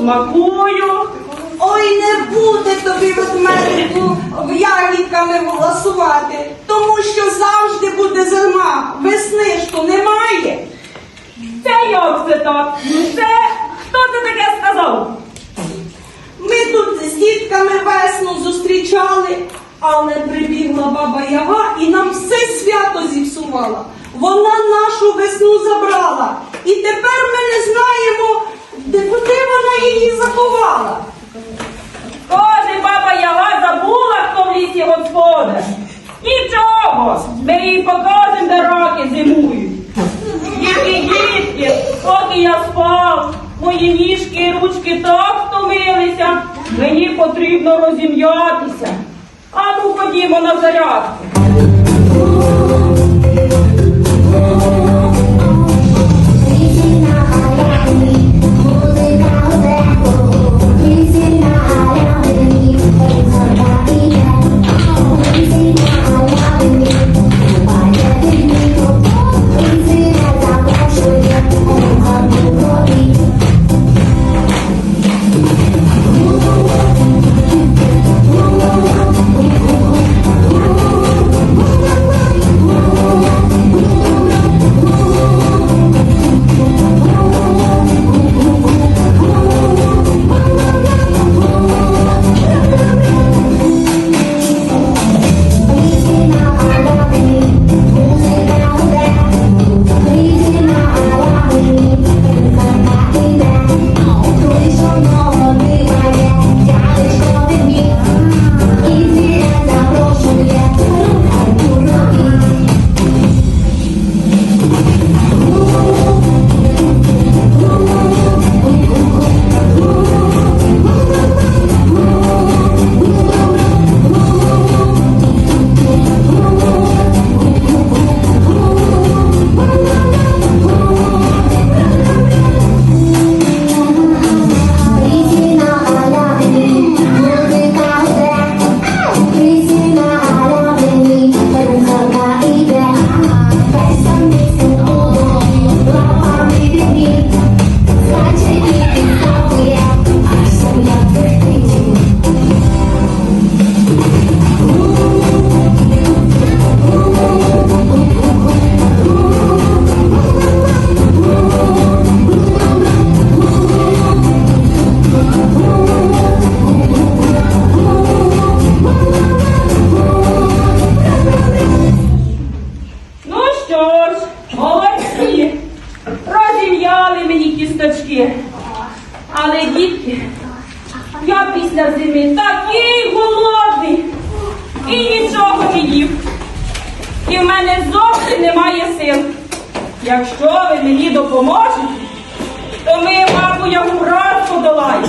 смакую. Ой, не буде тобі ведмедику ягідками голосувати, тому що завжди буде зима, весни ж то немає. Це як це так? Ну це хто це таке сказав? Ми тут з дітками весну зустрічали, але прибігла баба Яга і нам все свято зіпсувала. Вона нашу весну забрала. І тепер ми не знаємо, де куди вона її заховала. Каже, баба Яга забула, хто в лісі господар. Нічого, ми їй покажемо, де раки зимують. Дітки, дітки, поки я спав, мої ніжки і ручки так втомилися, мені потрібно розім'ятися. А ну ходімо на зарядку. Я після зими такий голодний і нічого не їв. І в мене зовсім немає сил. Якщо ви мені допоможете, то ми бабу Ягу раз подолаємо.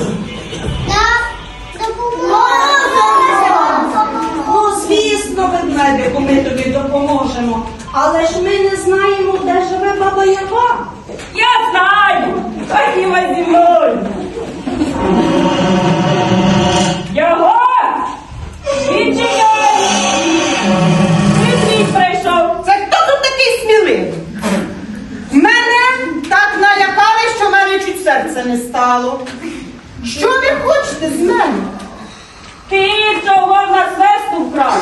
Ну, звісно, ведмедику, ми тобі допоможемо. Але ж ми не знаємо, де живе баба Яга. Я знаю, ходімо зі мною. Відчиняй! Медвідь прийшов. Це хто тут такий сміливий? Мене так налякали, що в мене чуть серце не стало. Що ви хочете з мене? Ти чого в нас весту вкрав?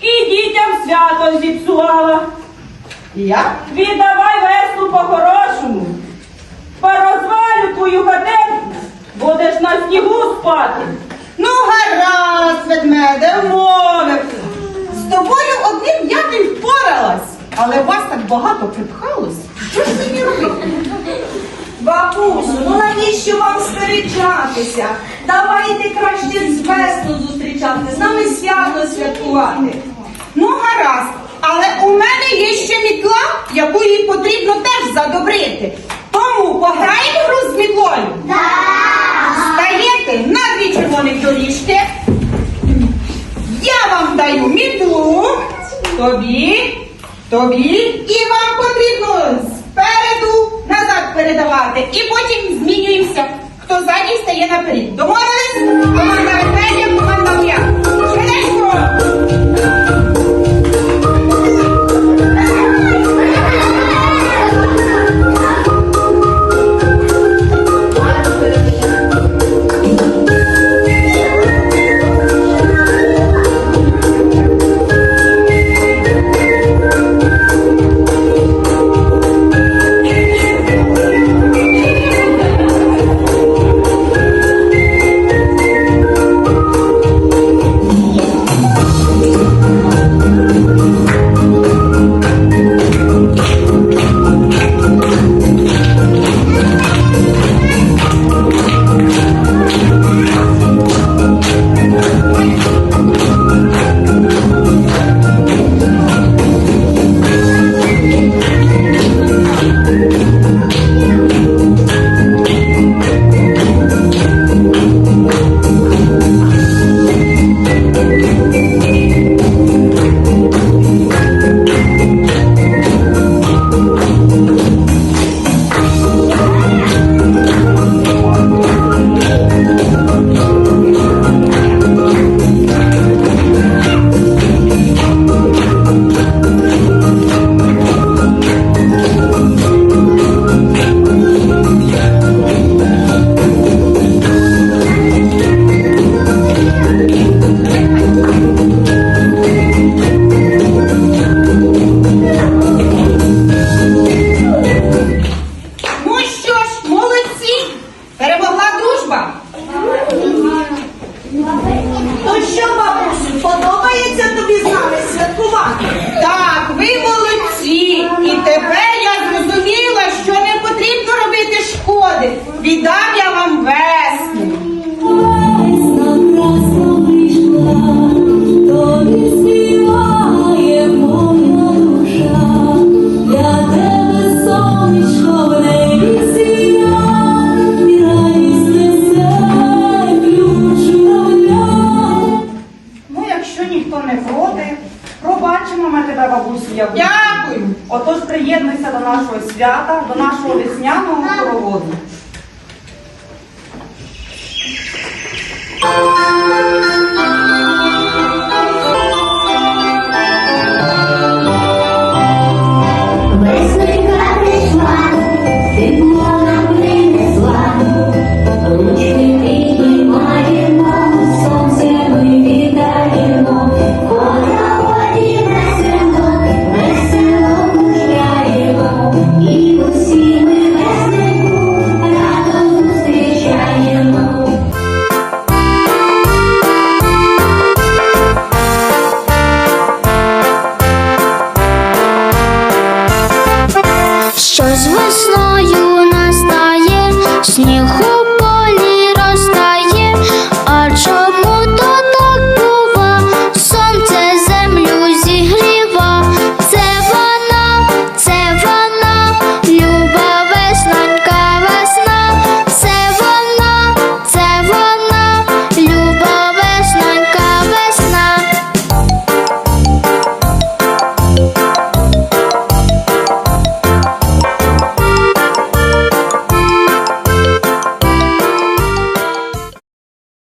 І дітям свято зіпсувала. Я? Віддавай весту по-хорошому. Порозвалю твою хатинку, будеш на снігу спати. Гаразд, ведмеде, мовився. З тобою одним я не впоралась, але вас так багато припхалось. Що ж мені робити? Бабусю, ну навіщо вам сперечатися? Давайте краще з весну зустрічати, з нами свято святкувати. Ну, гаразд. Але у мене є ще мітла, яку їй потрібно теж задобрити. Тому пограємо гру з мітлою. Стаєте на дві червоних доріжки. Я вам даю мітлу, тобі, тобі, і вам потрібно спереду назад передавати. І потім змінюємося. Хто ззаді стає наперед. Домовились? Отож приєднуйся до нашого свята, до нашого весняного хороводу. снігу.